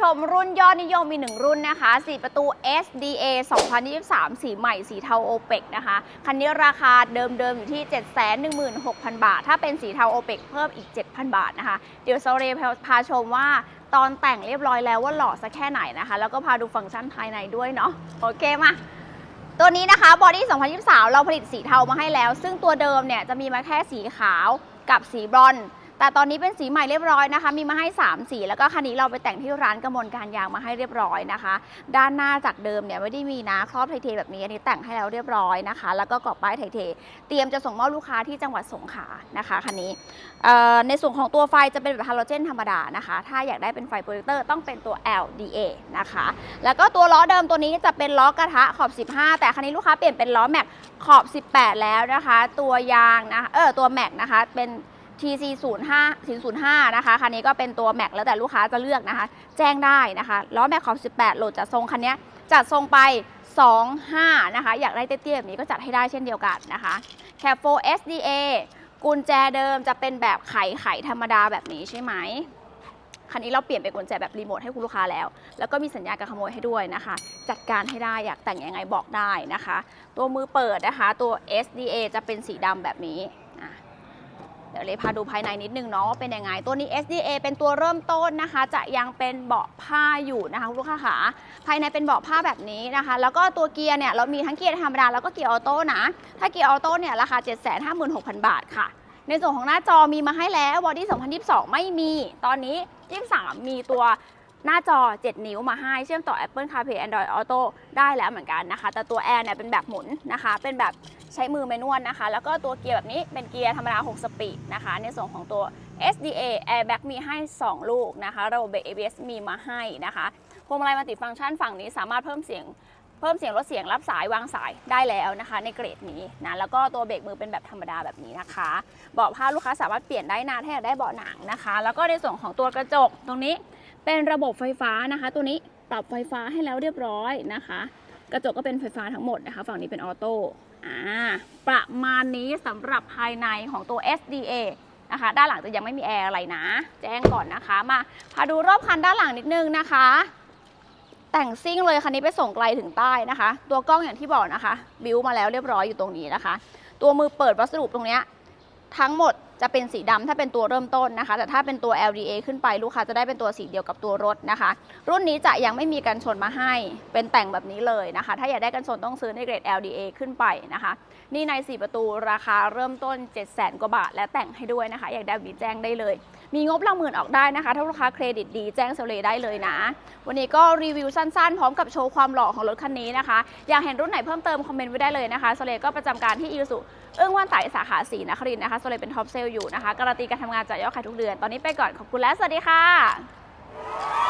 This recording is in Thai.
ชมรุ่นยอดนิยมมีหนึ่งรุ่นนะคะ 4 ประตู SDA 2023 สีใหม่สีเทาโอเปกนะคะ คันนี้ราคาเดิมๆ อยู่ที่ 716,000 บาท ถ้าเป็นสีเทาโอเปกเพิ่มอีก 7,000 บาทนะคะ เดี๋ยวโซเรพาชมว่าตอนแต่งเรียบร้อยแล้วว่าหล่อสักแค่ไหนนะคะ แล้วก็พาดูฟังก์ชันภายในด้วยเนาะโอเคมาตัวนี้นะคะบอดี้ 2023 เราผลิตสีเทามาให้แล้ว ซึ่งตัวเดิมเนี่ยจะมีมาแค่สีขาวกับสีบรอนซ์ แต่ตอนนี้เป็นสีใหม่เรียบร้อยนะคะ มีมาให้ 3 สี แล้วก็คันนี้เราไปแต่งที่ร้านกระมวลการยางมาให้เรียบร้อยนะคะ ด้านหน้าจากเดิมเนี่ยไม่ได้มีนะครอบไทเทแบบนี้อันนี้แต่งให้แล้วเรียบร้อยนะคะ แล้วก็กรอบป้ายไทเท เตรียมจะส่งมอบลูกค้าที่จังหวัดสงขลานะคะคันนี้ในส่วนของตัวไฟจะเป็นแบบฮาโลเจนธรรมดานะคะ ถ้าอยากได้เป็นไฟโปรเจคเตอร์ต้องเป็นตัว LDA นะคะ แล้วก็ตัวล้อเดิมตัวนี้จะเป็นล้อกระทะขอบ 15 แต่คันนี้ลูกค้าเปลี่ยนเป็นล้อแม็กขอบ 18 แล้วนะคะ ตัวยางนะเออตัวแม็กนะคะเป็น TC 0 5 005 นะคะ คันนี้ก็เป็นตัวแม็กแล้วแต่ลูกค้าจะเลือกนะคะ แจ้งได้นะคะล้อแม็กขอบ 18 โหลดจัดทรงคันนี้จัดทรงไป 25 นะคะ อยากได้เตี้ยๆแบบนี้ก็จัดให้ได้เช่นเดียวกันนะคะแคปโฟ SDA กุญแจเดิมจะเป็นแบบไขไขธรรมดาแบบนี้ใช่ไหมคันนี้เราเปลี่ยนเป็นกุญแจแบบรีโมทให้คุณลูกค้าแล้ว แล้วก็มีสัญญาการขโมยให้ด้วยนะคะ จัดการให้ได้อยากแต่งยังไงบอกได้นะคะ ตัวมือเปิดนะคะ ตัว SDA จะเป็นสีดำแบบนี้ ยวเลยพาดูภายในนิดนึงเนาะว่าเป็นยังไง ตัวนี้ SDA เป็นตัวเริ่มต้นนะคะ จะยังเป็นเบาะผ้าอยู่นะคะคุณลูกค้าขาภายในเป็นเบาะผ้าแบบนี้นะคะ แล้วก็ตัวเกียร์เนี่ยเรามีทั้งเกียร์ธรรมดาแล้วก็เกียร์ออโต้นะ ถ้าเกียร์ออโต้เนี่ยราคา 756,000 บาทค่ะ ในส่วนของหน้าจอมีมาให้แล้วบอดี้2022 ไม่มี ตอนนี้ 23 มีตัวหน้าจอ 7 นิ้วมาให้เชื่อมต่อ Apple CarPlay Android Auto ได้แล้วเหมือนกันนะคะ แต่ตัว Air เนี่ยเป็นแบบหมุนนะคะ เป็นแบบ ใช้มือแมนนวลนะคะ แล้วก็ตัวเกียร์แบบนี้เป็นเกียร์ธรรมดา 6 สปีดนะคะ ในส่วนของตัว SDA Airbag มีให้ 2 ลูกนะคะระบบเบรก ABS มีมาให้นะคะพวงมาลัยมัลติฟังก์ชันฝั่งนี้สามารถเพิ่มเสียงเพิ่มเสียงลดเสียงรับสายวางสายได้แล้วนะคะ ในเกรดนี้นะแล้วก็ตัวเบรกมือเป็นแบบธรรมดาแบบนี้นะคะ เบาะผ้าลูกค้าสามารถเปลี่ยนได้นานถ้าอยากได้เบาะหนังนะคะ แล้วก็ในส่วนของตัวกระจกตรงนี้เป็นระบบไฟฟ้านะคะ ตัวนี้ปรับไฟฟ้าให้แล้วเรียบร้อยนะคะ กระจกก็เป็นไฟฟ้าทั้งหมดนะคะ ฝั่งนี้เป็นออโต้ประมาณนี้สำหรับภายในของตัว SDA นะคะ ด้านหลังจะยังไม่มีแอร์อะไรนะ แจ้งก่อนนะคะ มาพาดูรอบคันด้านหลังนิดนึงนะคะ แต่งซิ่งเลยคันนี้ไปส่งไกลถึงใต้นะคะ ตัวกล้องอย่างที่บอกนะคะ บิวมาแล้วเรียบร้อยอยู่ตรงนี้นะคะ ตัวมือเปิดวัสดุตรงนี้ทั้งหมดจะเป็นสีดำถ้าเป็นตัวเริ่มต้นนะคะ แต่ถ้าเป็นตัว LDA ขึ้นไปลูกค้าจะได้เป็นตัวสีเดียวกับตัวรถนะคะ รุ่นนี้จะยังไม่มีกันชนมาให้เป็นแต่งแบบนี้เลยนะคะ ถ้าอยากได้กันชนต้องซื้อในเกรด LDA ขึ้นไปนะคะ นี่ใน 4 ประตูราคาเริ่มต้น 7 0 0 0 0กว่าบาท และแต่งให้ด้วยนะคะ อยากได้แบบนี้แจ้งได้เลย มีงบลักหมื่นออกได้นะคะ ถ้าลูกค้าเครดิตดีแจ้งเซลเลได้เลยนะ วันนี้ก็รีวิวสั้นๆ พร้อมกับโชว์ความหล่อของรถคันนี้นะคะ อยากเห็นรุ่นไหนเพิ่มเติมคอมเมนต์ไว้ได้เลยนะคะโซเลก็ประจำการที่อิวสุเอื้องว่านไตสาขาสีนครินนะคะโซเลเป็นท็อปเซลล์อยู่นะคะ การันตีการทำงานจากยอดขายทุกเดือน ตอนนี้ไปก่อนขอบคุณและสวัสดีค่ะ